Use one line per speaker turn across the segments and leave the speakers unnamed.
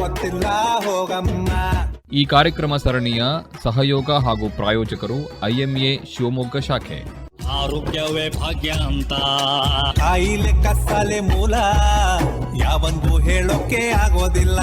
ಗೊತ್ತಿಲ್ಲ ಹೋಗಮ್ಮ.
ಈ ಕಾರ್ಯಕ್ರಮ ಸರಣಿಯ ಸಹಯೋಗ ಹಾಗೂ ಪ್ರಾಯೋಜಕರು ಐಎಂಎ ಶಿವಮೊಗ್ಗ ಶಾಖೆ.
ಆರೋಗ್ಯವೇ ಭಾಗ್ಯ ಅಂತ.
ಕಾಯಿಲೆ ಕಸಾಲೆ ಮೂಲ ಯಾವಂದು ಹೇಳೋಕೆ ಆಗೋದಿಲ್ಲ.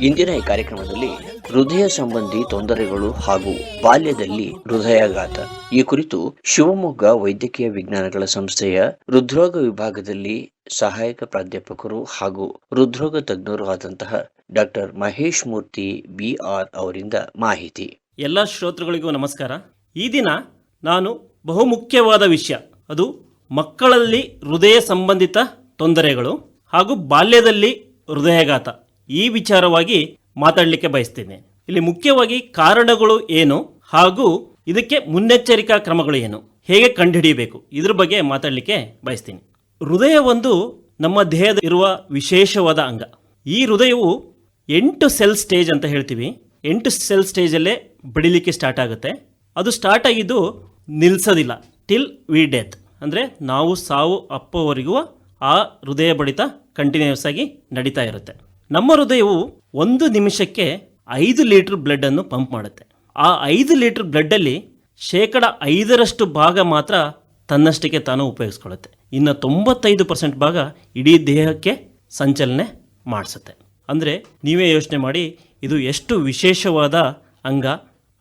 ಇಂದಿನ ಈ ಕಾರ್ಯಕ್ರಮದಲ್ಲಿ ಹೃದಯ ಸಂಬಂಧಿ ತೊಂದರೆಗಳು ಹಾಗೂ ಬಾಲ್ಯದಲ್ಲಿ ಹೃದಯಾಘಾತ. ಈ ಕುರಿತು ಶಿವಮೊಗ್ಗ ವೈದ್ಯಕೀಯ ವಿಜ್ಞಾನಗಳ ಸಂಸ್ಥೆಯ ಹೃದ್ರೋಗ ವಿಭಾಗದಲ್ಲಿ ಸಹಾಯಕ ಪ್ರಾಧ್ಯಾಪಕರು ಹಾಗೂ ಹೃದ್ರೋಗ ತಜ್ಞರು ಆದಂತಹ ಡಾಕ್ಟರ್ ಮಹೇಶ್ ಮೂರ್ತಿ ಬಿಆರ್ ಅವರಿಂದ ಮಾಹಿತಿ.
ಎಲ್ಲ ಶ್ರೋತೃಗಳಿಗೂ ನಮಸ್ಕಾರ. ಈ ದಿನ ನಾನು ಬಹುಮುಖ್ಯವಾದ ವಿಷಯ. ಅದು ಮಕ್ಕಳಲ್ಲಿ ಹೃದಯ ಸಂಬಂಧಿತ ತೊಂದರೆಗಳು ಹಾಗೂ ಬಾಲ್ಯದಲ್ಲಿ ಹೃದಯಾಘಾತ. ಈ ವಿಚಾರವಾಗಿ ಮಾತಾಡಲಿಕ್ಕೆ ಬಯಸ್ತೇನೆ. ಇಲ್ಲಿ ಮುಖ್ಯವಾಗಿ ಕಾರಣಗಳು ಏನು ಹಾಗೂ ಇದಕ್ಕೆ ಮುನ್ನೆಚ್ಚರಿಕಾ ಕ್ರಮಗಳು ಏನು? ಹೇಗೆ ಕಂಡುಹಿಡಿಯಬೇಕು? ಇದ್ರ ಬಗ್ಗೆ ಮಾತಾಡಲಿಕ್ಕೆ ಬಯಸ್ತೀನಿ. ಹೃದಯ ಒಂದು ನಮ್ಮ ದೇಹದ ಇರುವ ವಿಶೇಷವಾದ ಅಂಗ. ಈ ಹೃದಯವು ಎಂಟು ಸೆಲ್ ಸ್ಟೇಜ್ ಅಂತ ಹೇಳ್ತೀವಿ. ಎಂಟು ಸೆಲ್ ಸ್ಟೇಜಲ್ಲೇ ಬಡಿಲಿಕ್ಕೆ ಸ್ಟಾರ್ಟ್ ಆಗುತ್ತೆ. ಅದು ಸ್ಟಾರ್ಟ್ ಆಗಿದ್ದು ನಿಲ್ಲಿಸೋದಿಲ್ಲ ಟಿಲ್ ವಿ ಡೆತ್ ಅಂದರೆ ನಾವು ಸಾವು ಅಪ್ಪವರೆಗೂ ಆ ಹೃದಯ ಬಡಿತ ಕಂಟಿನ್ಯೂಸ್ ಆಗಿ ನಡೀತಾ ಇರುತ್ತೆ. ನಮ್ಮ ಹೃದಯವು ಒಂದು ನಿಮಿಷಕ್ಕೆ ಐದು ಲೀಟ್ರ್ ಬ್ಲಡ್ಡನ್ನು ಪಂಪ್ ಮಾಡುತ್ತೆ. ಆ ಐದು ಲೀಟ್ರ್ ಬ್ಲಡ್ಡಲ್ಲಿ ಶೇಕಡ ಐದರಷ್ಟು ಭಾಗ ಮಾತ್ರ ತನ್ನಷ್ಟಕ್ಕೆ ತಾನು ಉಪಯೋಗಿಸ್ಕೊಳ್ಳುತ್ತೆ. ಇನ್ನು ತೊಂಬತ್ತೈದು ಪರ್ಸೆಂಟ್ ಭಾಗ ಇಡೀ ದೇಹಕ್ಕೆ ಸಂಚಲನೆ ಮಾಡಿಸುತ್ತೆ. ಅಂದರೆ ನೀವೇ ಯೋಚನೆ ಮಾಡಿ, ಇದು ಎಷ್ಟು ವಿಶೇಷವಾದ ಅಂಗ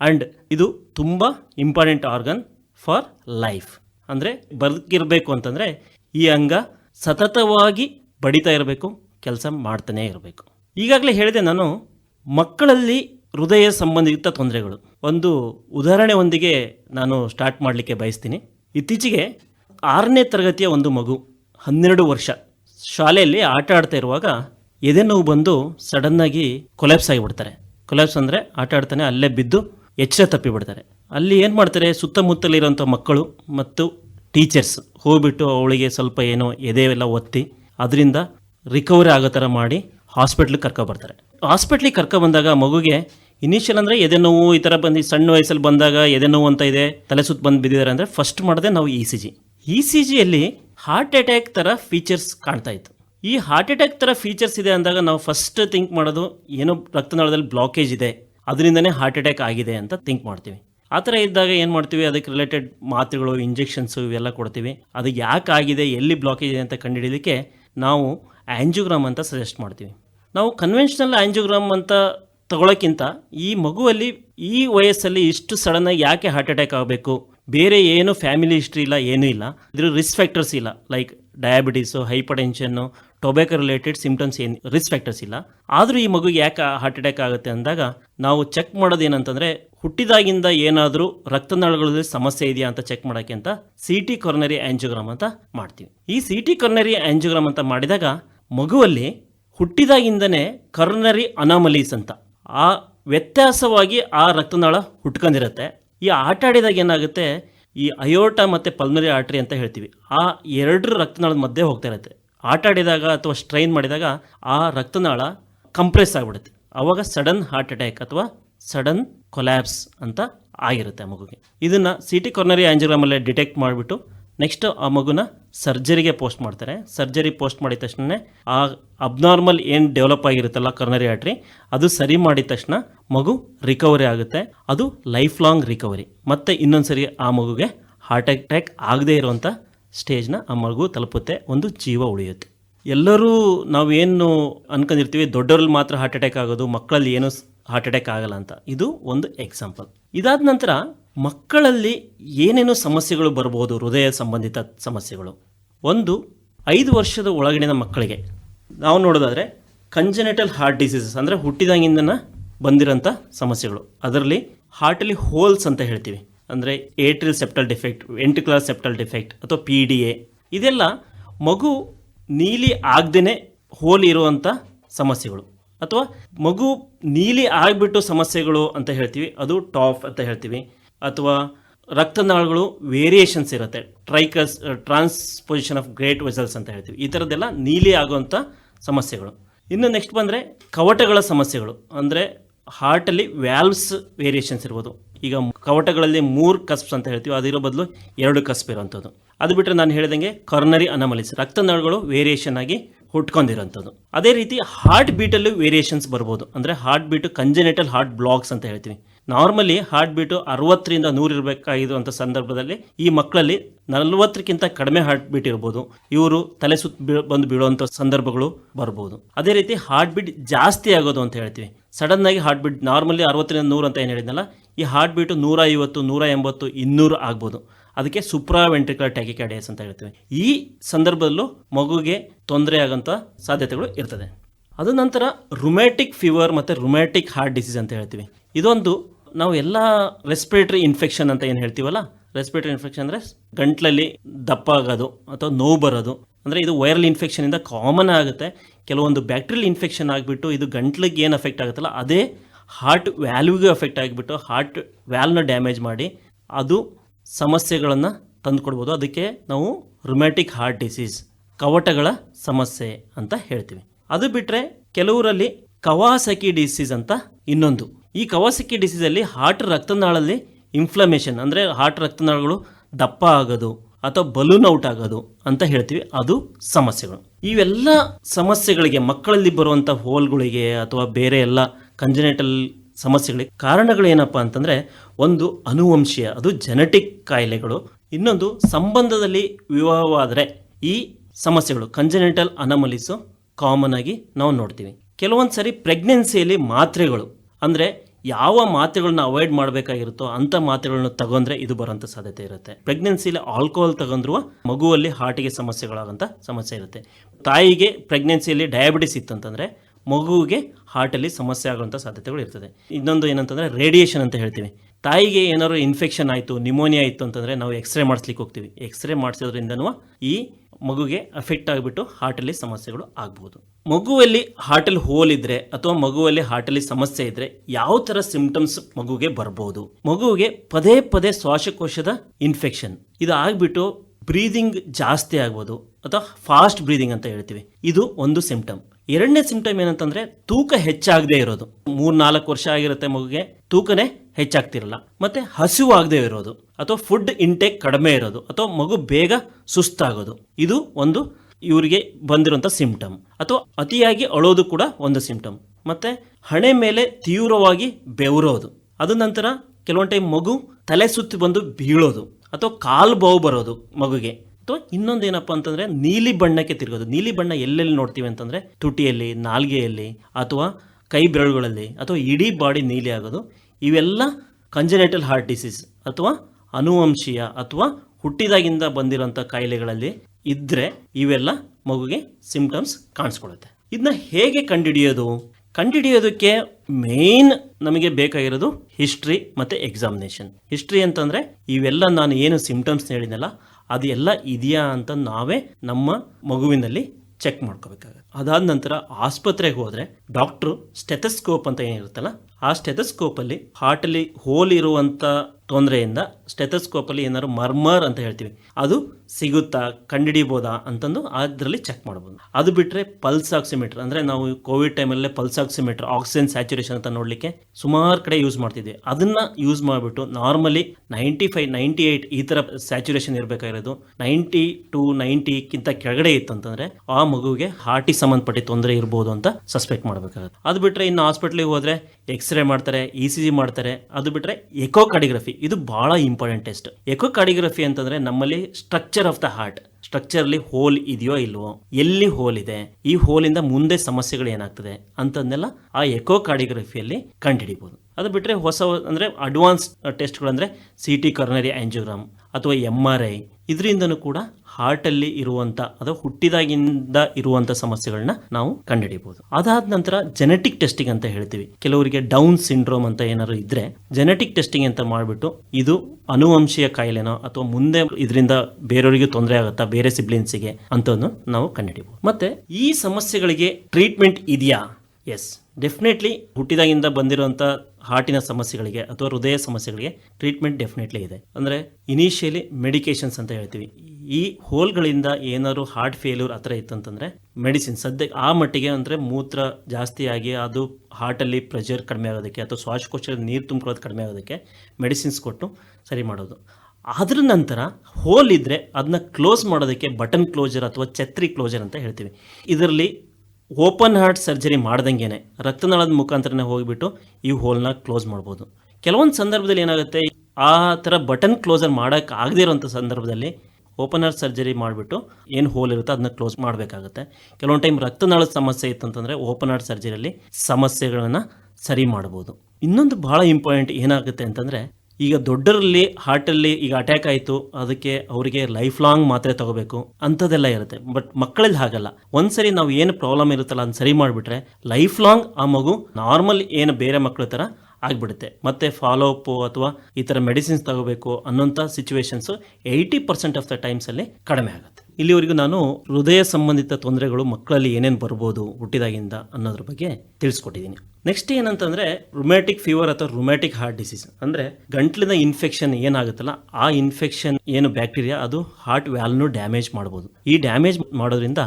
ಆ್ಯಂಡ್ ಇದು ತುಂಬ ಇಂಪಾರ್ಟೆಂಟ್ ಆರ್ಗನ್ ಫಾರ್ ಲೈಫ್ ಅಂದರೆ ಬದುಕಿರಬೇಕು ಅಂತಂದರೆ ಈ ಅಂಗ ಸತತವಾಗಿ ಬಡಿತಾ ಇರಬೇಕು, ಕೆಲಸ ಮಾಡ್ತಾನೇ ಇರಬೇಕು. ಈಗಾಗಲೇ ಹೇಳಿದೆ ನಾನು, ಮಕ್ಕಳಲ್ಲಿ ಹೃದಯ ಸಂಬಂಧಿತ ತೊಂದರೆಗಳು. ಒಂದು ಉದಾಹರಣೆ ಒಂದಿಗೆ ನಾನು ಸ್ಟಾರ್ಟ್ ಮಾಡಲಿಕ್ಕೆ ಬಯಸ್ತೀನಿ. ಇತ್ತೀಚೆಗೆ ಆರನೇ ತರಗತಿಯ ಒಂದು ಮಗು, ಹನ್ನೆರಡು ವರ್ಷ, ಶಾಲೆಯಲ್ಲಿ ಆಟ ಆಡ್ತಾ ಇರುವಾಗ ಎದೆ ನೋವು ಬಂದು ಸಡನ್ನಾಗಿ ಕೊಲೆಪ್ಸ್ ಆಗಿಬಿಡ್ತಾರೆ. ಕೊಲೆಪ್ಸ್ ಅಂದರೆ ಆಟ ಆಡ್ತಾನೆ, ಅಲ್ಲೇ ಬಿದ್ದು ಎಚ್ಚರ ತಪ್ಪಿಬಿಡ್ತಾರೆ. ಅಲ್ಲಿ ಏನು ಮಾಡ್ತಾರೆ ಸುತ್ತಮುತ್ತಲಿರೋಂಥ ಮಕ್ಕಳು ಮತ್ತು ಟೀಚರ್ಸ್ ಹೋಗ್ಬಿಟ್ಟು ಅವಳಿಗೆ ಸ್ವಲ್ಪ ಏನೋ ಎದೆ ಎಲ್ಲ ಒತ್ತಿ ಅದರಿಂದ ರಿಕವರಿ ಆಗೋ ಥರ ಮಾಡಿ ಹಾಸ್ಪಿಟ್ಲಿಗೆ ಕರ್ಕೊಬರ್ತಾರೆ ಹಾಸ್ಪಿಟ್ಲಿಗೆ ಕರ್ಕೊಬಂದಾಗ ಮಗುಗೆ ಇನಿಷಿಯಲ್ ಅಂದರೆ ಎದೆ ನೋವು ಈ ಥರ ಬಂದು ಸಣ್ಣ ವಯಸ್ಸಲ್ಲಿ ಬಂದಾಗ ಎದೆ ನೋವು ಅಂತ ಇದೆ, ತಲೆ ಸುತ್ತ ಬಂದು ಬಿದ್ದಿದ್ದಾರೆ ಅಂದರೆ ಫಸ್ಟ್ ಮಾಡಿದೆ ನಾವು E C G E C ಜಿಯಲ್ಲಿ ಹಾರ್ಟ್ ಅಟ್ಯಾಕ್ ಥರ ಫೀಚರ್ಸ್ ಕಾಣ್ತಾ ಇತ್ತು. ಈ ಹಾರ್ಟ್ ಅಟ್ಯಾಕ್ ಥರ ಫೀಚರ್ಸ್ ಇದೆ ಅಂದಾಗ ನಾವು ಫಸ್ಟ್ ಥಿಂಕ್ ಮಾಡೋದು, ಏನೋ ರಕ್ತನಾಳದಲ್ಲಿ ಬ್ಲಾಕೇಜ್ ಇದೆ ಅದರಿಂದನೇ ಹಾರ್ಟ್ ಅಟ್ಯಾಕ್ ಆಗಿದೆ ಅಂತ ಥಿಂಕ್ ಮಾಡ್ತೀವಿ. ಆ ಥರ ಇದ್ದಾಗ ಏನು ಮಾಡ್ತೀವಿ? ಅದಕ್ಕೆ ರಿಲೇಟೆಡ್ ಮಾತ್ರೆಗಳು ಇಂಜೆಕ್ಷನ್ಸು ಇವೆಲ್ಲ ಕೊಡ್ತೀವಿ. ಅದು ಯಾಕೆ ಆಗಿದೆ? ಎಲ್ಲಿ ಬ್ಲಾಕೇಜ್ ಇದೆ ಅಂತ ಕಂಡುಹಿಡಿಯೋದಕ್ಕೆ ನಾವು ಆ್ಯಂಜಿಯೋಗ್ರಾಮ್ ಅಂತ ಸಜೆಸ್ಟ್ ಮಾಡ್ತೀವಿ. ನಾವು ಕನ್ವೆನ್ಷನಲ್ ಆ್ಯಂಜಿಯೋಗ್ರಾಮ್ ಅಂತ ತಗೊಳ್ಳೋಕ್ಕಿಂತ ಈ ಮಗುವಲ್ಲಿ ಈ ವಯಸ್ಸಲ್ಲಿ ಇಷ್ಟು ಸಡನ್ನಾಗಿ ಯಾಕೆ ಹಾರ್ಟ್ ಅಟ್ಯಾಕ್ ಆಗಬೇಕು? ಬೇರೆ ಏನು ಫ್ಯಾಮಿಲಿ ಹಿಸ್ಟ್ರಿ ಇಲ್ಲ, ಏನೂ ಇಲ್ಲ. ಇದ್ರ ರಿಸ್ಕ್ ಫ್ಯಾಕ್ಟರ್ಸ್ ಇಲ್ಲ. Like diabetes hypertension tobacco related symptoms ಏನು ರಿಸ್ಕ್ ಫ್ಯಾಕ್ಟರ್ಸ್ ಇಲ್ಲ. ಆದರೂ ಈ ಮಗುಗೆ ಯಾಕೆ ಹಾರ್ಟ್ ಅಟ್ಯಾಕ್ ಆಗುತ್ತೆ ಅಂದಾಗ, ನಾವು ಚೆಕ್ ಮಾಡೋದು ಏನಂತಂದರೆ ಹುಟ್ಟಿದಾಗಿಂದ ಏನಾದರೂ ರಕ್ತನಾಳಗಳಲ್ಲಿ ಸಮಸ್ಯೆ ಇದೆಯಾ ಅಂತ ಚೆಕ್ ಮಾಡೋಕ್ಕೆ ಅಂತ ಸಿ ಟಿ ಕೊರ್ನರಿ ಆ್ಯಂಜಿಯೋಗ್ರಾಮ್ ಅಂತ ಮಾಡ್ತೀವಿ. ಈ ಸಿ ಟಿ ಕೊರ್ನರಿ ಆ್ಯಂಜಿಯೋಗ್ರಾಮ್ ಅಂತ ಮಾಡಿದಾಗ, ಮಗುವಲ್ಲಿ ಹುಟ್ಟಿದಾಗಿಂದನೇ ಕರ್ನರಿ ಅನಾಮಲೀಸ್ ಅಂತ. ಆ ವ್ಯತ್ಯಾಸವಾಗಿ ಆ ರಕ್ತನಾಳ ಹುಟ್ಕೊಂಡಿರುತ್ತೆ. ಈ ಆಟ ಆಡಿದಾಗ ಏನಾಗುತ್ತೆ, ಈ ಅಯೋಟ ಮತ್ತು ಪಲ್ಮರಿ ಆರ್ಟ್ರಿ ಅಂತ ಹೇಳ್ತೀವಿ. ಆ ಎರಡರ ರಕ್ತನಾಳದ ಮಧ್ಯೆ ಹೋಗ್ತಾ ಇರುತ್ತೆ. ಆಟ ಆಡಿದಾಗ ಅಥವಾ ಸ್ಟ್ರೈನ್ ಮಾಡಿದಾಗ ಆ ರಕ್ತನಾಳ ಕಂಪ್ರೆಸ್ ಆಗಿಬಿಡುತ್ತೆ. ಆವಾಗ ಸಡನ್ ಹಾರ್ಟ್ ಅಟ್ಯಾಕ್ ಅಥವಾ ಸಡನ್ ಕೊಲ್ಯಾಪ್ಸ್ ಅಂತ ಆಗಿರುತ್ತೆ ಆ ಮಗುಗೆ. ಇದನ್ನು ಸಿ ಟಿ ಕೊರ್ನರಿ ಆ್ಯಂಜಿಗ್ರಾಮಲ್ಲೇ ಡಿಟೆಕ್ಟ್ ಮಾಡಿಬಿಟ್ಟು ನೆಕ್ಸ್ಟ್ ಆ ಮಗುನ ಸರ್ಜರಿಗೆ ಪೋಸ್ಟ್ ಮಾಡ್ತಾರೆ. ಸರ್ಜರಿ ಪೋಸ್ಟ್ ಮಾಡಿದ ತಕ್ಷಣ ಆ ಅಬ್ನಾರ್ಮಲ್ ಏನು ಡೆವಲಪ್ ಆಗಿರುತ್ತಲ್ಲ ಕರ್ನರಿ ಆಟ್ರಿ ಅದು ಸರಿ ಮಾಡಿದ ತಕ್ಷಣ ಮಗು ರಿಕವರಿ ಆಗುತ್ತೆ. ಅದು ಲೈಫ್ ಲಾಂಗ್ ರಿಕವರಿ ಮತ್ತೆ ಇನ್ನೊಂದು ಸರಿ ಆ ಮಗುಗೆ ಹಾರ್ಟ್ ಅಟ್ಯಾಕ್ ಆಗದೇ ಇರುವಂಥ ಸ್ಟೇಜ್ನ ಆ ಮಗು ತಲುಪುತ್ತೆ, ಒಂದು ಜೀವ ಉಳಿಯುತ್ತೆ. ಎಲ್ಲರೂ ನಾವೇನು ಅನ್ಕೊಂಡಿರ್ತೀವಿ ದೊಡ್ಡವ್ರಲ್ಲಿ ಮಾತ್ರ ಹಾರ್ಟ್ ಅಟ್ಯಾಕ್ ಆಗೋದು, ಮಕ್ಕಳಲ್ಲಿ ಏನು ಹಾರ್ಟ್ ಅಟ್ಯಾಕ್ ಆಗಲ್ಲ ಅಂತ. ಇದು ಒಂದು ಎಕ್ಸಾಂಪಲ್ ಇದಾದ ನಂತರ ಮಕ್ಕಳಲ್ಲಿ ಏನೇನು ಸಮಸ್ಯೆಗಳು ಬರಬಹುದು ಹೃದಯ ಸಂಬಂಧಿತ ಸಮಸ್ಯೆಗಳು? ಒಂದು, ಐದು ವರ್ಷದ ಒಳಗಿನ ಮಕ್ಕಳಿಗೆ. ನಾವು ನೋಡೋದಾದರೆ ಕಂಜನೆಟಲ್ ಹಾರ್ಟ್ ಡಿಸೀಸಸ್ ಅಂದರೆ ಹುಟ್ಟಿದಾಗಿಂದನ ಬಂದಿರೋಂಥ ಸಮಸ್ಯೆಗಳು. ಅದರಲ್ಲಿ ಹಾರ್ಟಲ್ಲಿ ಹೋಲ್ಸ್ ಅಂತ ಹೇಳ್ತೀವಿ. ಅಂದರೆ atrial septal defect ventricular septal defect ಅಥವಾ ಪಿ ಡಿ ಎ ಇದೆಲ್ಲ ಮಗು ನೀಲಿ ಆಗದೇ ಹೋಲ್ ಇರುವಂಥ ಸಮಸ್ಯೆಗಳು. ಅಥವಾ ಮಗು ನೀಲಿ ಆಗಿಬಿಟ್ಟು ಸಮಸ್ಯೆಗಳು ಅಂತ ಹೇಳ್ತೀವಿ, ಅದು ಟಾಫ್ ಅಂತ ಹೇಳ್ತೀವಿ. ಅಥವಾ ರಕ್ತನಾಳಗಳು ವೇರಿಯೇಷನ್ಸ್ ಇರುತ್ತೆ ಟ್ರೈಕಸ್ ಟ್ರಾನ್ಸ್ಪೊಸಿಷನ್ ಆಫ್ ಗ್ರೇಟ್ ವೆಸಲ್ಸ್ ಅಂತ ಹೇಳ್ತೀವಿ. ಈ ಥರದ್ದೆಲ್ಲ ನೀಲಿ ಆಗುವಂಥ ಸಮಸ್ಯೆಗಳು. ಇನ್ನು ನೆಕ್ಸ್ಟ್ ಬಂದರೆ ಕವಟಗಳ ಸಮಸ್ಯೆಗಳು. ಅಂದರೆ ಹಾರ್ಟಲ್ಲಿ ವ್ಯಾಲ್ವ್ಸ್ ವೇರಿಯೇಷನ್ಸ್ ಇರ್ಬೋದು. ಈಗ ಕವಟಗಳಲ್ಲಿ ಮೂರು ಕಸ್ಪ್ಸ್ ಅಂತ ಹೇಳ್ತೀವಿ, ಅದಿರೋ ಬದಲು ಎರಡು ಕಸ್ಪ್ ಇರೋವಂಥದ್ದು ಅದು ಬಿಟ್ಟರೆ ನಾನು ಹೇಳಿದಂಗೆ ಕರ್ನರಿ ಅನಮಲಿಸ್ ರಕ್ತನಾಳಗಳು ವೇರಿಯೇಷನ್ ಆಗಿ ಹುಟ್ಕೊಂಡಿರೋಂಥದ್ದು. ಅದೇ ರೀತಿ ಹಾರ್ಟ್ ಬೀಟಲ್ಲೂ ವೇರಿಯೇಷನ್ಸ್ ಬರ್ಬೋದು. ಅಂದರೆ heart beat congenital heart blocks ಅಂತ ಹೇಳ್ತೀವಿ. ನಾರ್ಮಲಿ ಹಾರ್ಟ್ ಬೀಟು ಅರವತ್ತರಿಂದ ನೂರು ಇರಬೇಕಾಗಿರುವಂಥ ಸಂದರ್ಭದಲ್ಲಿ ಈ ಮಕ್ಕಳಲ್ಲಿ ನಲವತ್ತಕ್ಕಿಂತ ಕಡಿಮೆ ಹಾರ್ಟ್ ಬೀಟ್ ಇರ್ಬೋದು. ಇವರು ತಲೆ ಸುತ್ತ ಬಂದು ಬೀಳುವಂಥ ಸಂದರ್ಭಗಳು ಬರ್ಬೋದು. ಅದೇ ರೀತಿ ಹಾರ್ಟ್ ಬೀಟ್ ಜಾಸ್ತಿ ಆಗೋದು ಅಂತ ಹೇಳ್ತೀವಿ. ಸಡನ್ ಆಗಿ ಹಾರ್ಟ್ ಬೀಟ್ ನಾರ್ಮಲಿ ಅರವತ್ತರಿಂದ ನೂರು ಅಂತ ಏನು ಹೇಳಿದ್ನಲ್ಲ ಈ ಹಾರ್ಟ್ ಬೀಟು ನೂರ ಐವತ್ತು ನೂರ ಎಂಬತ್ತು ಇನ್ನೂರು ಆಗ್ಬೋದು. ಅದಕ್ಕೆ ಸುಪ್ರಾ ವೆಂಟ್ರಿಕಲ್ ಟ್ಯಾಕಿಕಾರ್ಡಿಯಸ್ ಅಂತ ಹೇಳ್ತೀವಿ. ಈ ಸಂದರ್ಭದಲ್ಲೂ ಮಗುಗೆ ತೊಂದರೆ ಆಗೋಂಥ ಸಾಧ್ಯತೆಗಳು ಇರ್ತದೆ. ಅದು ನಂತರ ರುಮ್ಯಾಟಿಕ್ ಫೀವರ್ ಮತ್ತು ರುಮ್ಯಾಟಿಕ್ ಹಾರ್ಟ್ ಡಿಸೀಸ್ ಅಂತ ಹೇಳ್ತೀವಿ. ಇದೊಂದು ನಾವು ಎಲ್ಲ ರೆಸ್ಪಿರೇಟರಿ ಇನ್ಫೆಕ್ಷನ್ ಅಂತ ಏನು ಹೇಳ್ತೀವಲ್ಲ? ರೆಸ್ಪಿರೇಟರಿ ಇನ್ಫೆಕ್ಷನ್ ಅಂದರೆ ಗಂಟ್ಲಲ್ಲಿ ದಪ್ಪ ಆಗೋದು ಅಥವಾ ನೋವು ಬರೋದು. ಅಂದರೆ ಇದು ವೈರಲ್ ಇನ್ಫೆಕ್ಷನಿಂದ ಕಾಮನ್ ಆಗುತ್ತೆ. ಕೆಲವೊಂದು ಬ್ಯಾಕ್ಟೀರಿಯಲ್ ಇನ್ಫೆಕ್ಷನ್ ಆಗಿಬಿಟ್ಟು ಇದು ಗಂಟ್ಲಿಗೆ ಏನು ಅಫೆಕ್ಟ್ ಆಗುತ್ತಲ್ಲ, ಅದೇ ಹಾರ್ಟ್ ವ್ಯಾಲ್ಯೂಗೆ ಎಫೆಕ್ಟ್ ಆಗಿಬಿಟ್ಟು ಹಾರ್ಟ್ ವ್ಯಾಲ್ನ ಡ್ಯಾಮೇಜ್ ಮಾಡಿ ಅದು ಸಮಸ್ಯೆಗಳನ್ನು ತಂದುಕೊಡ್ಬೋದು. ಅದಕ್ಕೆ ನಾವು ರೊಮ್ಯಾಟಿಕ್ ಹಾರ್ಟ್ ಡಿಸೀಸ್ ಕವಟಗಳ ಸಮಸ್ಯೆ ಅಂತ ಹೇಳ್ತೀವಿ. ಅದು ಬಿಟ್ಟರೆ ಕೆಲವರಲ್ಲಿ ಕವಾಸಕಿ ಡಿಸೀಸ್ ಅಂತ ಇನ್ನೊಂದು. ಈ ಕವಾಸಕಿ ಡಿಸೀಸಲ್ಲಿ ಹಾರ್ಟ್ ರಕ್ತನಾಳಲ್ಲಿ ಇನ್ಫ್ಲಮೇಷನ್ ಅಂದರೆ ಹಾರ್ಟ್ ರಕ್ತನಾಳಗಳು ದಪ್ಪ ಆಗೋದು ಅಥವಾ ಬಲೂನ್ ಔಟ್ ಆಗೋದು ಅಂತ ಹೇಳ್ತೀವಿ. ಅದು ಸಮಸ್ಯೆಗಳು. ಇವೆಲ್ಲ ಸಮಸ್ಯೆಗಳಿಗೆ ಮಕ್ಕಳಲ್ಲಿ ಬರುವಂಥ ಹೋಲ್ಗಳಿಗೆ ಅಥವಾ ಬೇರೆ ಎಲ್ಲ ಕಂಜನೆಟಲ್ ಸಮಸ್ಯೆಗಳಿಗೆ ಕಾರಣಗಳೇನಪ್ಪ ಅಂತಂದರೆ ಒಂದು ಅನುವಂಶೀಯ, ಅದು ಜೆನೆಟಿಕ್ ಕಾಯಿಲೆಗಳು. ಇನ್ನೊಂದು ಸಂಬಂಧದಲ್ಲಿ ವಿವಾಹವಾದರೆ ಈ ಸಮಸ್ಯೆಗಳು ಕಂಜನೆಟಲ್ ಅನಮಲಿಸು ಕಾಮನ್ ಆಗಿ ನಾವು ನೋಡ್ತೀವಿ. ಕೆಲವೊಂದು ಸರಿ ಪ್ರೆಗ್ನೆನ್ಸಿಯಲ್ಲಿ ಮಾತ್ರೆಗಳು, ಅಂದರೆ ಯಾವ ಮಾತ್ರೆಗಳನ್ನ ಅವಾಯ್ಡ್ ಮಾಡಬೇಕಾಗಿರುತ್ತೋ ಅಂಥ ಮಾತ್ರೆಗಳನ್ನ ತಗೊಂಡ್ರೆ ಇದು ಬರೋಂಥ ಸಾಧ್ಯತೆ ಇರುತ್ತೆ. ಪ್ರೆಗ್ನೆನ್ಸಿಲಿ ಆಲ್ಕೋಹಾಲ್ ತಗೊಂಡ್ರು ಮಗುವಲ್ಲಿ ಹಾರ್ಟಿಗೆ ಸಮಸ್ಯೆಗಳಾಗಂಥ ಸಮಸ್ಯೆ ಇರುತ್ತೆ. ತಾಯಿಗೆ ಪ್ರೆಗ್ನೆನ್ಸಿಯಲ್ಲಿ ಡಯಾಬಿಟಿಸ್ ಇತ್ತಂತಂದರೆ ಮಗುವಿಗೆ ಹಾರ್ಟಲ್ಲಿ ಸಮಸ್ಯೆ ಆಗುವಂಥ ಸಾಧ್ಯತೆಗಳು ಇರ್ತದೆ. ಇನ್ನೊಂದು ಏನಂತಂದರೆ ರೇಡಿಯೇಷನ್ ಅಂತ ಹೇಳ್ತೀವಿ. ತಾಯಿಗೆ ಏನಾದ್ರು ಇನ್ಫೆಕ್ಷನ್ ಆಯಿತು ನಿಮೋನಿಯಾ ಇತ್ತು ಅಂತಂದರೆ ನಾವು ಎಕ್ಸ್ರೇ ಮಾಡಿಸ್ಲಿಕ್ಕೆ ಹೋಗ್ತೀವಿ. ಎಕ್ಸ್ರೇ ಮಾಡಿಸೋದ್ರಿಂದನೂ ಈ ಮಗುಗೆ ಅಫೆಕ್ಟ್ ಆಗಿಬಿಟ್ಟು ಹಾರ್ಟಲ್ಲಿ ಸಮಸ್ಯೆಗಳು ಆಗ್ಬೋದು. ಮಗುವಲ್ಲಿ ಹಾರ್ಟಲ್ಲಿ ಹೋಲ್ ಇದ್ದರೆ ಅಥವಾ ಮಗುವಲ್ಲಿ ಹಾರ್ಟಲ್ಲಿ ಸಮಸ್ಯೆ ಇದ್ರೆ ಯಾವ ಥರ ಸಿಮ್ಟಮ್ಸ್ ಮಗುಗೆ ಬರ್ಬೋದು? ಮಗುವಿಗೆ ಪದೇ ಪದೇ ಶ್ವಾಸಕೋಶದ ಇನ್ಫೆಕ್ಷನ್ ಇದು ಆಗಿಬಿಟ್ಟು ಬ್ರೀದಿಂಗ್ ಜಾಸ್ತಿ ಆಗ್ಬೋದು. ಅಥವಾ ಫಾಸ್ಟ್ ಬ್ರೀದಿಂಗ್ ಅಂತ ಹೇಳ್ತೀವಿ. ಇದು ಒಂದು ಸಿಂಪ್ಟಮ್ ಎರಡನೇ ಸಿಂಪ್ಟಮ್ ಏನಂತಂದ್ರೆ ತೂಕ ಹೆಚ್ಚಾಗದೇ ಇರೋದು. ಮೂರ್ ನಾಲ್ಕು ವರ್ಷ ಆಗಿರುತ್ತೆ ಮಗುಗೆ, ತೂಕನೇ ಹೆಚ್ಚಾಗ್ತಿರಲ್ಲ. ಮತ್ತೆ ಹಸಿವಾಗದೇ ಇರೋದು, ಅಥವಾ ಫುಡ್ ಇಂಟೇಕ್ ಕಡಿಮೆ ಇರೋದು, ಅಥವಾ ಮಗು ಬೇಗ ಸುಸ್ತಾಗೋದು. ಇದು ಒಂದು ಇವರಿಗೆ ಬಂದಿರುವಂಥ ಸಿಂಪ್ಟಮ್ ಅಥವಾ ಅತಿಯಾಗಿ ಅಳೋದು ಕೂಡ ಒಂದು ಸಿಂಪ್ಟಮ್ ಮತ್ತೆ ಹಣೆ ಮೇಲೆ ತೀವ್ರವಾಗಿ ಬೆವರೋದು. ಅದ ನಂತರ ಕೆಲವೊಂದು ಟೈಮ್ ಮಗು ತಲೆ ಸುತ್ತಿ ಬಂದು ಬೀಳೋದು, ಅಥವಾ ಕಾಲು ಬಾವು ಬರೋದು ಮಗುಗೆ. ಅಥವಾ ಇನ್ನೊಂದು ಏನಪ್ಪ ಅಂತಂದ್ರೆ ನೀಲಿ ಬಣ್ಣಕ್ಕೆ ತಿರುಗೋದು. ನೀಲಿ ಬಣ್ಣ ಎಲ್ಲೆಲ್ಲಿ ನೋಡ್ತೀವಿ ಅಂತಂದ್ರೆ ತುಟಿಯಲ್ಲಿ, ನಾಲ್ಗೆಯಲ್ಲಿ, ಅಥವಾ ಕೈ ಬೆರಳುಗಳಲ್ಲಿ, ಅಥವಾ ಇಡೀ ಬಾಡಿ ನೀಲಿ ಆಗೋದು. ಇವೆಲ್ಲ ಕಂಜನೇಟಲ್ ಹಾರ್ಟ್ ಡಿಸೀಸ್ ಅಥವಾ ಅನುವಂಶೀಯ ಅಥವಾ ಹುಟ್ಟಿದಾಗಿಂದ ಬಂದಿರೋಂಥ ಕಾಯಿಲೆಗಳಲ್ಲಿ ಇದ್ದರೆ ಇವೆಲ್ಲ ಮಗುಗೆ ಸಿಂಪ್ಟಮ್ಸ್ ಕಾಣಿಸ್ಕೊಳ್ಳುತ್ತೆ. ಇದನ್ನ ಹೇಗೆ ಕಂಡುಹಿಡಿಯೋದು? ಕಂಡುಹಿಡಿಯೋದಕ್ಕೆ ಮೇನ್ ನಮಗೆ ಬೇಕಾಗಿರೋದು ಹಿಸ್ಟ್ರಿ ಮತ್ತು ಎಕ್ಸಾಮಿನೇಷನ್ ಹಿಸ್ಟ್ರಿ ಅಂತಂದರೆ ಇವೆಲ್ಲ ನಾನು ಏನು ಸಿಂಪ್ಟಮ್ಸ್ ಹೇಳಿದ್ನಲ್ಲ ಅದು ಎಲ್ಲ ಇದೆಯಾ ಅಂತ ನಾವೇ ನಮ್ಮ ಮಗುವಿನಲ್ಲಿ ಚೆಕ್ ಮಾಡ್ಕೋಬೇಕಾಗುತ್ತೆ. ಅದಾದ ನಂತರ ಆಸ್ಪತ್ರೆಗೆ ಹೋದರೆ ಡಾಕ್ಟ್ರು ಸ್ಟೆಥಸ್ಕೋಪ್ ಅಂತ ಏನಿರುತ್ತಲ್ಲ, ಆ ಸ್ಟೆಥಸ್ಕೋಪಲ್ಲಿ ಹಾರ್ಟಲ್ಲಿ ಹೋಲ್ ಇರುವಂಥ ತೊಂದರೆಯಿಂದ ಸ್ಟೆಥಸ್ಕೋಪಲ್ಲಿ ಏನಾದ್ರು ಮರ್ಮರ್ ಅಂತ ಹೇಳ್ತೀವಿ, ಅದು ಸಿಗುತ್ತಾ, ಕಂಡುಹಿಡಿಬೋದಾ ಅಂತಂದು ಅದರಲ್ಲಿ ಚೆಕ್ ಮಾಡ್ಬೋದು. ಅದು ಬಿಟ್ಟರೆ ಪಲ್ಸ್ ಆಕ್ಸಿಮೀಟರ್, ಅಂದರೆ ನಾವು ಕೋವಿಡ್ ಟೈಮಲ್ಲೇ ಪಲ್ಸ್ ಆಕ್ಸಿಮೀಟರ್, ಆಕ್ಸಿಜನ್ ಸ್ಯಾಚುರೇಷನ್ ಅಂತ ನೋಡಲಿಕ್ಕೆ ಸುಮಾರು ಕಡೆ ಯೂಸ್ ಮಾಡ್ತಿದ್ವಿ. ಅದನ್ನು ಯೂಸ್ ಮಾಡಿಬಿಟ್ಟು normally ninety five, ninety eight ಈ ಥರ ಸ್ಯಾಚುರೇಷನ್ ಇರಬೇಕಾಗಿರೋದು, ನೈಂಟಿ ಟು ನೈಂಟಿಕ್ಕಿಂತ ಕೆಳಗಡೆ ಇತ್ತು ಅಂತಂದರೆ ಆ ಮಗುವಿಗೆ ಹಾರ್ಟಿಗೆ ಸಂಬಂಧಪಟ್ಟ ತೊಂದರೆ ಇರ್ಬೋದು ಅಂತ ಸಸ್ಪೆಕ್ಟ್ ಮಾಡಬೇಕಾಗುತ್ತೆ. ಅದು ಬಿಟ್ಟರೆ ಇನ್ನು ಹಾಸ್ಪಿಟ್ಲಿಗೆ ಹೋದರೆ ಎಕ್ಸ್ರೇ ಮಾಡ್ತಾರೆ ಇ ಸಿ ಜಿ ಮಾಡ್ತಾರೆ, ಅದು ಬಿಟ್ಟರೆ ಎಕೋ ಕಾರ್ಡಿಗ್ರಫಿ ಇದು ಬಹಳ ಇಂಪಾರ್ಟೆಂಟ್ ಟೆಸ್ಟ್ ಎಕೋ ಕಾರ್ಡಿಗ್ರಫಿ ಅಂತಂದ್ರೆ ನಮ್ಮಲ್ಲಿ structure of the heart structurally hole ಇದೆಯೋ ಇಲ್ವೋ, ಎಲ್ಲಿ ಹೋಲ್ ಇದೆ, ಈ ಹೋಲಿಂದ ಮುಂದೆ ಸಮಸ್ಯೆಗಳು ಏನಾಗ್ತದೆ ಅಂತಂದೆಲ್ಲ ಆ ಎಕೋ ಕಾರ್ಡಿಗ್ರಫಿಯಲ್ಲಿ ಕಂಡುಹಿಡಿಬೋದು. ಅದು ಬಿಟ್ಟರೆ ಹೊಸ ಅಂದರೆ ಅಡ್ವಾನ್ಸ್ ಟೆಸ್ಟ್ಗಳಂದರೆ ಸಿ ಟಿ ಕರ್ನರಿ ಆಂಜಿಯೋಗ್ರಾಮ್ ಅಥವಾ ಎಂ ಆರ್ ಐ ಇದರಿಂದನೂ ಕೂಡ ಹಾರ್ಟಲ್ಲಿ ಇರುವಂಥ ಅಥವಾ ಹುಟ್ಟಿದಾಗಿಂದ ಇರುವಂಥ ಸಮಸ್ಯೆಗಳನ್ನ ನಾವು ಕಂಡುಹಿಡಿಯಬಹುದು ಅದಾದ ನಂತರ ಜೆನೆಟಿಕ್ ಟೆಸ್ಟಿಂಗ್ ಅಂತ ಹೇಳ್ತೀವಿ. ಕೆಲವರಿಗೆ ಡೌನ್ ಸಿಂಡ್ರೋಮ್ ಅಂತ ಏನಾದ್ರು ಇದ್ರೆ ಜೆನೆಟಿಕ್ ಟೆಸ್ಟಿಂಗ್ ಅಂತ ಮಾಡಿಬಿಟ್ಟು ಇದು ಅನುವಂಶೀಯ ಕಾಯಿಲೆನೋ ಅಥವಾ ಮುಂದೆ ಇದರಿಂದ ಬೇರೆಯವರಿಗೆ ತೊಂದರೆ ಆಗುತ್ತಾ, ಬೇರೆ ಸಿಬ್ಲಿನ್ಸಿಗೆ ಅಂತವನ್ನು ನಾವು ಕಂಡುಹಿಡಿಯಬಹುದು ಮತ್ತೆ ಈ ಸಮಸ್ಯೆಗಳಿಗೆ ಟ್ರೀಟ್ಮೆಂಟ್ ಇದೆಯಾ? ಎಸ್ ಡೆಫಿನೆಟ್ಲಿ ಹುಟ್ಟಿದಾಗಿಂದ ಬಂದಿರುವಂಥ ಹಾರ್ಟಿನ ಸಮಸ್ಯೆಗಳಿಗೆ ಅಥವಾ ಹೃದಯ ಸಮಸ್ಯೆಗಳಿಗೆ ಟ್ರೀಟ್ಮೆಂಟ್ ಡೆಫಿನೆಟ್ಲಿ ಇದೆ. ಅಂದರೆ ಇನಿಷಿಯಲಿ ಮೆಡಿಕೇಶನ್ಸ್ ಅಂತ ಹೇಳ್ತೀವಿ. ಈ ಹೋಲ್ಗಳಿಂದ ಏನಾದ್ರು ಹಾರ್ಟ್ ಫೇಲ್ಯೂರ್ ಹತ್ರ ಇತ್ತಂತಂದರೆ ಮೆಡಿಸಿನ್ ಸದ್ಯಕ್ಕೆ ಆ ಮಟ್ಟಿಗೆ ಅಂದರೆ ಮೂತ್ರ ಜಾಸ್ತಿ ಆಗಿ ಅದು ಹಾರ್ಟಲ್ಲಿ ಪ್ರೆಷರ್ ಕಡಿಮೆ ಆಗೋದಕ್ಕೆ ಅಥವಾ ಶ್ವಾಸಕೋಶದಲ್ಲಿ ನೀರು ತುಂಬ್ಕೊಳ್ಳೋದು ಕಡಿಮೆ ಆಗೋದಕ್ಕೆ ಮೆಡಿಸಿನ್ಸ್ ಕೊಟ್ಟು ಸರಿ ಮಾಡೋದು. ಅದ್ರ ನಂತರ ಹೋಲ್ ಇದ್ದರೆ ಅದನ್ನ ಕ್ಲೋಸ್ ಮಾಡೋದಕ್ಕೆ ಬಟನ್ ಕ್ಲೋಜರ್ ಅಥವಾ ಛತ್ರಿ ಕ್ಲೋಜರ್ ಅಂತ ಹೇಳ್ತೀವಿ. ಇದರಲ್ಲಿ ಓಪನ್ ಹಾರ್ಟ್ ಸರ್ಜರಿ ಮಾಡ್ದಂಗೆನೆ ರಕ್ತನಾಳದ ಮುಖಾಂತರನೇ ಹೋಗಿಬಿಟ್ಟು ಈ ಹೋಲ್ನ ಕ್ಲೋಸ್ ಮಾಡ್ಬೋದು. ಕೆಲವೊಂದು ಸಂದರ್ಭದಲ್ಲಿ ಏನಾಗುತ್ತೆ, ಆ ಥರ ಬಟನ್ ಕ್ಲೋಸರ್ ಮಾಡೋಕ್ಕೆ ಆಗದೇ ಇರೋಂಥ ಸಂದರ್ಭದಲ್ಲಿ ಓಪನ್ ಹಾರ್ಟ್ ಸರ್ಜರಿ ಮಾಡಿಬಿಟ್ಟು ಏನು ಹೋಲ್ ಇರುತ್ತೆ ಅದನ್ನ ಕ್ಲೋಸ್ ಮಾಡಬೇಕಾಗುತ್ತೆ. ಕೆಲವೊಂದು ಟೈಮ್ ರಕ್ತನಾಳದ ಸಮಸ್ಯೆ ಇತ್ತಂತಂದರೆ ಓಪನ್ ಹಾರ್ಟ್ ಸರ್ಜರಿಯಲ್ಲಿ ಸಮಸ್ಯೆಗಳನ್ನು ಸರಿ ಮಾಡ್ಬೋದು. ಇನ್ನೊಂದು ಭಾಳ ಇಂಪಾರ್ಟೆಂಟ್ ಏನಾಗುತ್ತೆ ಅಂತಂದರೆ ಈಗ ದೊಡ್ಡರಲ್ಲಿ ಹಾರ್ಟಲ್ಲಿ ಈಗ ಅಟ್ಯಾಕ್ ಆಯಿತು, ಅದಕ್ಕೆ ಅವರಿಗೆ ಲೈಫ್ ಲಾಂಗ್ ಮಾತ್ರೆ ತಗೋಬೇಕು ಅಂಥದ್ದೆಲ್ಲ ಇರುತ್ತೆ. ಬಟ್ ಮಕ್ಕಳಲ್ಲಿ ಹಾಗಲ್ಲ. ಒಂದ್ಸರಿ ನಾವು ಏನು ಪ್ರಾಬ್ಲಮ್ ಇರುತ್ತಲ್ಲ ಅದನ್ನ ಸರಿ ಮಾಡಿಬಿಟ್ರೆ ಲೈಫ್ ಲಾಂಗ್ ಆ ಮಗು ನಾರ್ಮಲ್ ಏನು ಬೇರೆ ಮಕ್ಕಳ ಥರ ಆಗಿಬಿಡುತ್ತೆ. ಮತ್ತೆ ಫಾಲೋ ಅಪ್ ಅಥವಾ ಈ ಥರ ಮೆಡಿಸಿನ್ಸ್ ತಗೋಬೇಕು ಅನ್ನೋಂಥ situations eighty percent of the ಟೈಮ್ಸಲ್ಲಿ ಕಡಿಮೆ ಆಗುತ್ತೆ. ಇಲ್ಲಿವರೆಗೂ ನಾನು ಹೃದಯ ಸಂಬಂಧಿತ ತೊಂದರೆಗಳು ಮಕ್ಕಳಲ್ಲಿ ಏನೇನು ಬರ್ಬೋದು ಹುಟ್ಟಿದಾಗಿಂದ ಅನ್ನೋದ್ರ ಬಗ್ಗೆ ತಿಳಿಸ್ಕೊಟ್ಟಿದ್ದೀನಿ ನೆಕ್ಸ್ಟ್ ಏನಂತಂದ್ರೆ ರುಮ್ಯಾಟಿಕ್ ಫೀವರ್ ಅಥವಾ ರುಮ್ಯಾಟಿಕ್ ಹಾರ್ಟ್ ಡಿಸೀಸ್ ಅಂದ್ರೆ ಗಂಟ್ಲಿನ ಇನ್ಫೆಕ್ಷನ್ ಏನಾಗುತ್ತಲ್ಲ, ಆ ಇನ್ಫೆಕ್ಷನ್ ಏನು ಬ್ಯಾಕ್ಟೀರಿಯಾ ಅದು ಹಾರ್ಟ್ ವ್ಯಾಲ್ನು ಡ್ಯಾಮೇಜ್ ಮಾಡ್ಬೋದು. ಈ ಡ್ಯಾಮೇಜ್ ಮಾಡೋದ್ರಿಂದ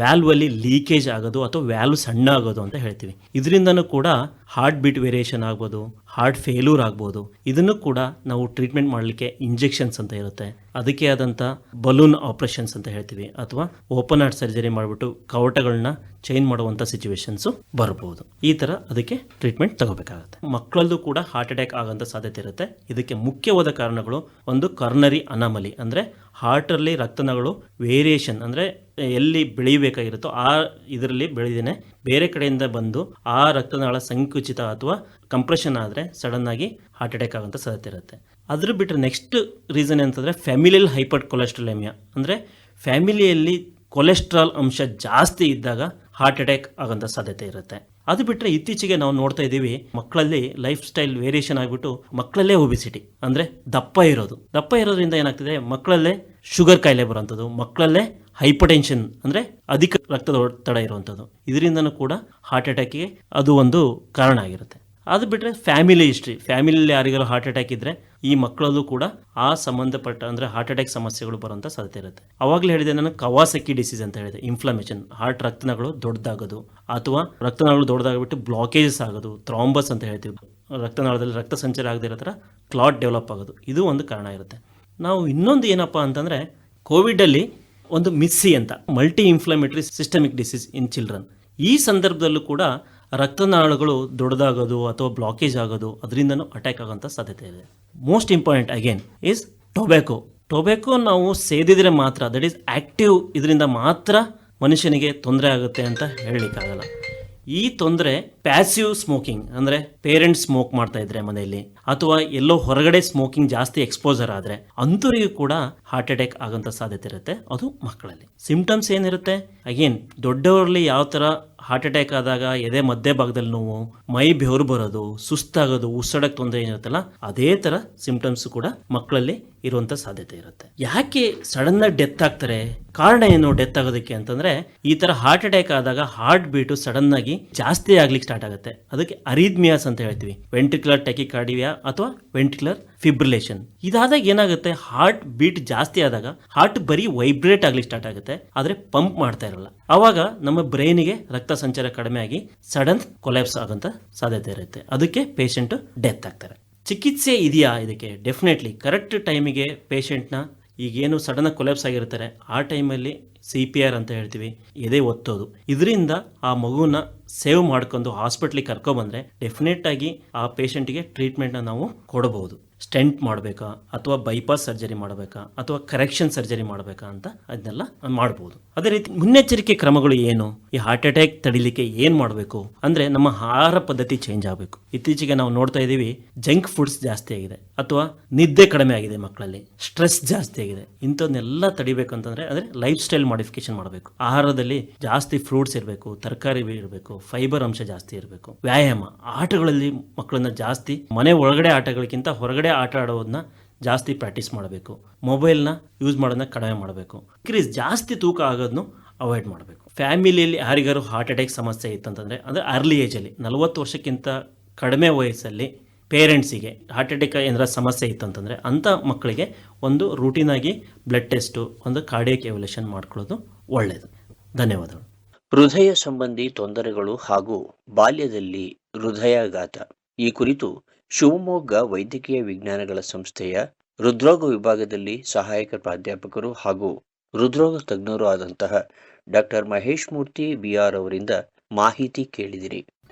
ವ್ಯಾಲ್ವ್ ಅಲ್ಲಿ ಲೀಕೇಜ್ ಆಗೋದು ಅಥವಾ ವ್ಯಾಲ್ವ್ ಸಣ್ಣ ಆಗೋದು ಅಂತ ಹೇಳ್ತೀವಿ. ಇದರಿಂದನೂ ಕೂಡ ಹಾರ್ಟ್ ಬೀಟ್ ವೇರಿಯೇಷನ್ ಆಗ್ಬೋದು ಹಾರ್ಟ್ ಫೇಲ್ಯೂರ್ ಆಗ್ಬೋದು. ಇದನ್ನು ಕೂಡ ನಾವು ಟ್ರೀಟ್ಮೆಂಟ್ ಮಾಡಲಿಕ್ಕೆ ಇಂಜೆಕ್ಷನ್ಸ್ ಅಂತ ಇರುತ್ತೆ. ಅದಕ್ಕೆ ಆದಂಥ ಬಲೂನ್ ಆಪರೇಷನ್ಸ್ ಅಂತ ಹೇಳ್ತೀವಿ. ಅಥವಾ ಓಪನ್ ಹಾರ್ಟ್ ಸರ್ಜರಿ ಮಾಡಿಬಿಟ್ಟು ಕವಟಗಳನ್ನ ಚೇಂಜ್ ಮಾಡುವಂಥ ಸಿಚುವೇಶನ್ಸು ಬರ್ಬೋದು. ಈ ಥರ ಅದಕ್ಕೆ ಟ್ರೀಟ್ಮೆಂಟ್ ತಗೋಬೇಕಾಗುತ್ತೆ. ಮಕ್ಕಳಲ್ಲೂ ಕೂಡ ಹಾರ್ಟ್ ಅಟ್ಯಾಕ್ ಆಗೋಂಥ ಸಾಧ್ಯತೆ ಇರುತ್ತೆ. ಇದಕ್ಕೆ ಮುಖ್ಯವಾದ ಕಾರಣಗಳು ಒಂದು ಕರ್ನರಿ ಅನಾಮಲಿ ಅಂದರೆ ಹಾರ್ಟಲ್ಲಿ ರಕ್ತನಗಳು ವೇರಿಯೇಷನ್ ಅಂದರೆ ಎಲ್ಲಿ ಬೆಳೀಬೇಕಾಗಿರುತ್ತೋ ಆ ಇದರಲ್ಲಿ ಬೆಳೆದೇನೆ ಬೇರೆ ಕಡೆಯಿಂದ ಬಂದು ಆ ರಕ್ತನಾಳ ಸಂಕುಚಿತ ಅಥವಾ ಕಂಪ್ರೆಷನ್ ಆದರೆ ಸಡನ್ ಆಗಿ ಹಾರ್ಟ್ ಅಟ್ಯಾಕ್ ಆಗೋಂಥ ಸಾಧ್ಯತೆ ಇರುತ್ತೆ. ಅದ್ರ ಬಿಟ್ಟರೆ ನೆಕ್ಸ್ಟ್ ರೀಸನ್ ಅಂತಂದರೆ ಫ್ಯಾಮಿಲಿಯಲ್ ಹೈಪರ್ ಕೊಲೆಸ್ಟ್ರಾಲೆಮಿಯಾ ಅಂದರೆ ಫ್ಯಾಮಿಲಿಯಲ್ಲಿ ಕೊಲೆಸ್ಟ್ರಾಲ್ ಅಂಶ ಜಾಸ್ತಿ ಇದ್ದಾಗ ಹಾರ್ಟ್ ಅಟ್ಯಾಕ್ ಆಗೋಂಥ ಸಾಧ್ಯತೆ ಇರುತ್ತೆ. ಅದು ಬಿಟ್ಟರೆ ಇತ್ತೀಚೆಗೆ ನಾವು ನೋಡ್ತಾ ಇದ್ದೀವಿ, ಮಕ್ಕಳಲ್ಲಿ ಲೈಫ್ ಸ್ಟೈಲ್ ವೇರಿಯೇಷನ್ ಆಗಿಬಿಟ್ಟು ಮಕ್ಕಳಲ್ಲೇ ಒಬಿಸಿಟಿ ಅಂದರೆ ದಪ್ಪ ಇರೋದು. ದಪ್ಪ ಇರೋದ್ರಿಂದ ಏನಾಗ್ತದೆ? ಮಕ್ಕಳಲ್ಲೇ ಶುಗರ್ ಕಾಯಿಲೆ ಬರೋಂಥದ್ದು ಮಕ್ಕಳಲ್ಲೇ ಹೈಪರ್ ಟೆನ್ಷನ್ ಅಂದರೆ ಅಧಿಕ ರಕ್ತದ ಒತ್ತಡ ಇರುವಂಥದ್ದು ಇದರಿಂದನೂ ಕೂಡ ಹಾರ್ಟ್ ಅಟ್ಯಾಕಿಗೆ ಅದು ಒಂದು ಕಾರಣ ಆಗಿರುತ್ತೆ. ಅದು ಬಿಟ್ಟರೆ ಫ್ಯಾಮಿಲಿ ಹಿಸ್ಟ್ರಿ ಫ್ಯಾಮಿಲಿಯಲ್ಲಿ ಯಾರಿಗಾರು ಹಾರ್ಟ್ ಅಟ್ಯಾಕ್ ಇದ್ದರೆ ಈ ಮಕ್ಕಳಲ್ಲೂ ಕೂಡ ಆ ಸಂಬಂಧಪಟ್ಟ ಅಂದರೆ ಹಾರ್ಟ್ ಅಟ್ಯಾಕ್ ಸಮಸ್ಯೆಗಳು ಬರುವಂಥ ಸಾಧ್ಯತೆ ಇರುತ್ತೆ. ಅವಾಗಲೇ ಹೇಳಿದೆ ನಾನು ಕವಾಸಕಿ ಡಿಸೀಸ್ ಅಂತ ಹೇಳಿದೆ. ಇನ್ಫ್ಲಮೇಷನ್ ಹಾರ್ಟ್ ರಕ್ತನಾಳಗಳು ದೊಡ್ಡದಾಗೋದು. ಅಥವಾ ರಕ್ತನಾಳಗಳು ದೊಡ್ಡದಾಗ್ಬಿಟ್ಟು ಬ್ಲಾಕೇಜಸ್ ಆಗೋದು. ಥ್ರಾಂಬಸ್ ಅಂತ ಹೇಳ್ತೀವಿ. ರಕ್ತನಾಳದಲ್ಲಿ ರಕ್ತ ಸಂಚಾರ ಆಗದೇ ಇರೋ ಥರ ಕ್ಲಾಟ್ ಡೆವಲಪ್ ಆಗೋದು. ಇದು ಒಂದು ಕಾರಣ ಇರುತ್ತೆ. ನಾವು ಇನ್ನೊಂದು ಏನಪ್ಪ ಅಂತಂದರೆ ಕೋವಿಡಲ್ಲಿ ಒಂದು ಮಿಸ್ಸಿ ಅಂತ. Multi inflammatory systemic disease in children. ಈ ಸಂದರ್ಭದಲ್ಲೂ ಕೂಡ ರಕ್ತನಾಳಗಳು ದೊಡ್ಡದಾಗೋದು ಅಥವಾ ಬ್ಲಾಕೇಜ್ ಆಗೋದು ಅದರಿಂದನೂ ಅಟ್ಯಾಕ್ ಆಗೋಂಥ ಸಾಧ್ಯತೆ ಇದೆ. Most important again is tobacco. Tobacco ನಾವು ಸೇದಿದ್ರೆ ಮಾತ್ರ, ದಟ್ ಈಸ್ ಆ್ಯಕ್ಟಿವ್ ಇದರಿಂದ ಮಾತ್ರ ಮನುಷ್ಯನಿಗೆ ತೊಂದರೆ ಆಗುತ್ತೆ ಅಂತ ಹೇಳಲಿಕ್ಕಾಗಲ್ಲ. ಈ ತೊಂದರೆ ಪ್ಯಾಸಿವ್ ಸ್ಮೋಕಿಂಗ್, ಅಂದರೆ ಪೇರೆಂಟ್ಸ್ ಸ್ಮೋಕ್ ಮಾಡ್ತಾ ಇದ್ರೆ ಮನೆಯಲ್ಲಿ ಅಥವಾ ಎಲ್ಲೋ ಹೊರಗಡೆ ಸ್ಮೋಕಿಂಗ್ ಜಾಸ್ತಿ ಎಕ್ಸ್ಪೋಜರ್ ಆದರೆ ಅಂಥವರಿಗೂ ಕೂಡ ಹಾರ್ಟ್ ಅಟ್ಯಾಕ್ ಆಗೋಂಥ ಸಾಧ್ಯತೆ ಇರುತ್ತೆ. ಅದು ಮಕ್ಕಳಲ್ಲಿ. ಸಿಂಪ್ಟಮ್ಸ್ ಏನಿರುತ್ತೆ? ಅಗೇನ್ ದೊಡ್ಡವರಲ್ಲಿ ಯಾವ ಥರ ಹಾರ್ಟ್ ಅಟ್ಯಾಕ್ ಆದಾಗ ಎದೆ ಮಧ್ಯ ಭಾಗದಲ್ಲಿ ನೋವು, ಮೈ ಬೆವರು ಬರೋದು, ಸುಸ್ತಾಗೋದು ಉಸಿರಾಡಕ್ಕೆ ತೊಂದರೆ ಏನಿರುತ್ತಲ್ಲ, ಅದೇ ಥರ ಸಿಂಪ್ಟಮ್ಸ್ ಕೂಡ ಮಕ್ಕಳಲ್ಲಿ ಇರುವಂಥ ಸಾಧ್ಯತೆ ಇರುತ್ತೆ. ಯಾಕೆ ಸಡನ್ ಆಗಿ ಡೆತ್ ಆಗ್ತಾರೆ? ಕಾರಣ ಏನು ಡೆತ್ ಆಗೋದಕ್ಕೆ ಅಂತಂದ್ರೆ, ಈ ತರ ಹಾರ್ಟ್ ಅಟ್ಯಾಕ್ ಆದಾಗ ಹಾರ್ಟ್ ಬೀಟು ಸಡನ್ ಆಗಿ ಜಾಸ್ತಿ ಆಗ್ಲಿಕ್ಕೆ ಸ್ಟಾರ್ಟ್ ಆಗುತ್ತೆ. ಅದಕ್ಕೆ ಅರಿದ್ಮಿಯಾಸ್ ಅಂತ ಹೇಳ್ತೀವಿ. ವೆಂಟ್ರಿಕ್ಯುಲರ್ ಟೆಕಿಕಾರ್ಡಿಯಾ ಅಥವಾ ವೆಂಟ್ರಿಕ್ಯುಲರ್ ಫಿಬ್ರಿಲೇಷನ್. ಇದಾದಾಗ ಏನಾಗುತ್ತೆ? ಹಾರ್ಟ್ ಬೀಟ್ ಜಾಸ್ತಿ ಆದಾಗ ಹಾರ್ಟ್ ಬರೀ ವೈಬ್ರೇಟ್ ಆಗ್ಲಿಕ್ಕೆ ಸ್ಟಾರ್ಟ್ ಆಗುತ್ತೆ, ಆದರೆ ಪಂಪ್ ಮಾಡ್ತಾ ಇರಲ್ಲ. ಅವಾಗ ನಮ್ಮ ಬ್ರೈನಿಗೆ ರಕ್ತ ಸಂಚಾರ ಕಡಿಮೆ ಆಗಿ ಸಡನ್ ಕೊಲ್ಯಾಪ್ಸ್ ಆಗೋಂಥ ಸಾಧ್ಯತೆ ಇರುತ್ತೆ. ಅದಕ್ಕೆ ಪೇಷಂಟ್ ಡೆತ್ ಆಗ್ತಾರೆ. ಚಿಕಿತ್ಸೆ ಇದೆಯಾ ಇದಕ್ಕೆ? ಡೆಫಿನೆಟ್ಲಿ ಕರೆಕ್ಟ್ ಟೈಮಿಗೆ ಪೇಷಂಟ್ನ ಈಗೇನು ಸಡನ್ ಕೊಲ್ಯಾಪ್ಸ್ ಆಗಿರ್ತಾರೆ. ಆ ಟೈಮಲ್ಲಿ ಸಿ ಪಿ ಆರ್ ಅಂತ ಹೇಳ್ತೀವಿ. ಎದೆ ಒತ್ತೋದು. ಇದರಿಂದ ಆ ಮಗುನ ಸೇವ್ ಮಾಡ್ಕೊಂಡು ಹಾಸ್ಪಿಟ್ಲಿಗೆ ಕರ್ಕೊಬಂದ್ರೆ ಡೆಫಿನೆಟ್ ಆಗಿ ಆ ಪೇಷಂಟ್ಗೆ ಟ್ರೀಟ್ಮೆಂಟ್ನ ನಾವು ಕೊಡಬಹುದು ಸ್ಟೆಂಟ್ ಮಾಡಬೇಕಾ, ಅಥವಾ ಬೈಪಾಸ್ ಸರ್ಜರಿ ಮಾಡಬೇಕಾ, ಅಥವಾ ಕರೆಕ್ಷನ್ ಸರ್ಜರಿ ಮಾಡಬೇಕಾ ಅಂತ ಅದನ್ನೆಲ್ಲ ಮಾಡ್ಬೋದು. ಅದೇ ರೀತಿ ಮುನ್ನೆಚ್ಚರಿಕೆ ಕ್ರಮಗಳು ಏನು? ಈ ಹಾರ್ಟ್ ಅಟ್ಯಾಕ್ ತಡಿಲಿಕ್ಕೆ ಏನು ಮಾಡಬೇಕು? ಅಂದ್ರೆ ನಮ್ಮ ಆಹಾರ ಪದ್ಧತಿ ಚೇಂಜ್ ಆಗಬೇಕು. ಇತ್ತೀಚೆಗೆ ನಾವು ನೋಡ್ತಾ ಇದ್ದೀವಿ ಜಂಕ್ ಫುಡ್ಸ್ ಜಾಸ್ತಿ ಆಗಿದೆ. ಅಥವಾ ನಿದ್ದೆ ಕಡಿಮೆ ಆಗಿದೆ ಮಕ್ಕಳಲ್ಲಿ ಸ್ಟ್ರೆಸ್ ಜಾಸ್ತಿ ಆಗಿದೆ ಇಂಥವನ್ನೆಲ್ಲ ತಡಿಬೇಕಂತಂದ್ರೆ ಅಂದ್ರೆ ಲೈಫ್ ಸ್ಟೈಲ್ ಮಾಡಿಫಿಕೇಶನ್ ಮಾಡಬೇಕು. ಆಹಾರದಲ್ಲಿ ಜಾಸ್ತಿ ಫ್ರೂಟ್ಸ್ ಇರಬೇಕು, ತರಕಾರಿ ಇರಬೇಕು ಫೈಬರ್ ಅಂಶ ಜಾಸ್ತಿ ಇರಬೇಕು. ವ್ಯಾಯಾಮ, ಆಟಗಳಲ್ಲಿ ಮಕ್ಕಳನ್ನ ಜಾಸ್ತಿ, ಮನೆ ಒಳಗಡೆ ಆಟಗಳಿಗಿಂತ ಹೊರಗಡೆ ಆಟ ಆಡೋದನ್ನ ಜಾಸ್ತಿ ಪ್ರಾಕ್ಟೀಸ್ ಮಾಡಬೇಕು. ಮೊಬೈಲ್ನ ಯೂಸ್ ಮಾಡೋದನ್ನ ಕಡಿಮೆ ಮಾಡಬೇಕು. ಕ್ರೀಸ್ ಜಾಸ್ತಿ ತೂಕ ಆಗೋದನ್ನು ಅವಾಯ್ಡ್ ಮಾಡಬೇಕು. ಫ್ಯಾಮಿಲಿಯಲ್ಲಿ ಯಾರಿಗಾರು ಹಾರ್ಟ್ ಅಟ್ಯಾಕ್ ಸಮಸ್ಯೆ ಇತ್ತಂತಂದರೆ, ಅಂದರೆ ಅರ್ಲಿ ಏಜಲ್ಲಿ ನಲವತ್ತು ವರ್ಷಕ್ಕಿಂತ ಕಡಿಮೆ ವಯಸ್ಸಲ್ಲಿ ಪೇರೆಂಟ್ಸಿಗೆ ಹಾರ್ಟ್ ಅಟ್ಯಾಕ್ ಏನಾರ ಸಮಸ್ಯೆ ಇತ್ತಂತಂದರೆ ಅಂಥ ಮಕ್ಕಳಿಗೆ ಒಂದು ರೂಟೀನಾಗಿ ಬ್ಲಡ್ ಟೆಸ್ಟು ಒಂದು ಕಾರ್ಡಿಯಕ್ ಎವಲ್ಯೂಷನ್ ಮಾಡ್ಕೊಳ್ಳೋದು ಒಳ್ಳೆಯದು ಧನ್ಯವಾದಗಳು.
ಹೃದಯ ಸಂಬಂಧಿ ತೊಂದರೆಗಳು ಹಾಗೂ ಬಾಲ್ಯದಲ್ಲಿ ಹೃದಯಾಘಾತ. ಈ ಕುರಿತು ಶಿವಮೊಗ್ಗ ವೈದ್ಯಕೀಯ ವಿಜ್ಞಾನಗಳ ಸಂಸ್ಥೆಯ ಹೃದ್ರೋಗ ವಿಭಾಗದಲ್ಲಿ ಸಹಾಯಕ ಪ್ರಾಧ್ಯಾಪಕರು ಹಾಗೂ ಹೃದ್ರೋಗ ತಜ್ಞರು ಆದಂತಹ ಡಾಕ್ಟರ್ ಮಹೇಶ್ ಮೂರ್ತಿ ಬಿಆರ್ ಅವರಿಂದ ಮಾಹಿತಿ ಕೇಳಿದಿರಿ.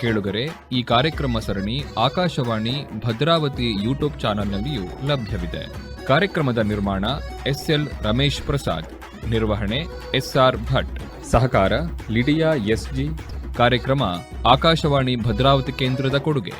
ಕೇಳುಗರೆ, ಈ ಕಾರ್ಯಕ್ರಮ ಸರಣಿ ಆಕಾಶವಾಣಿ ಭದ್ರಾವತಿ ಯೂಟ್ಯೂಬ್ ಚಾನೆಲ್ನಲ್ಲಿಯೂ ಲಭ್ಯವಿದೆ. ಕಾರ್ಯಕ್ರಮದ ನಿರ್ಮಾಣ ಎಸ್ಎಲ್ ರಮೇಶ್ ಪ್ರಸಾದ್. ನಿರ್ವಹಣೆ ಎಸ್ಆರ್ ಭಟ್. ಸಹಕಾರ ಲಿಡಿಯಾ ಎಸ್ಜಿ. ಕಾರ್ಯಕ್ರಮ ಆಕಾಶವಾಣಿ ಭದ್ರಾವತಿ ಕೇಂದ್ರದ ಕೊಡುಗೆ.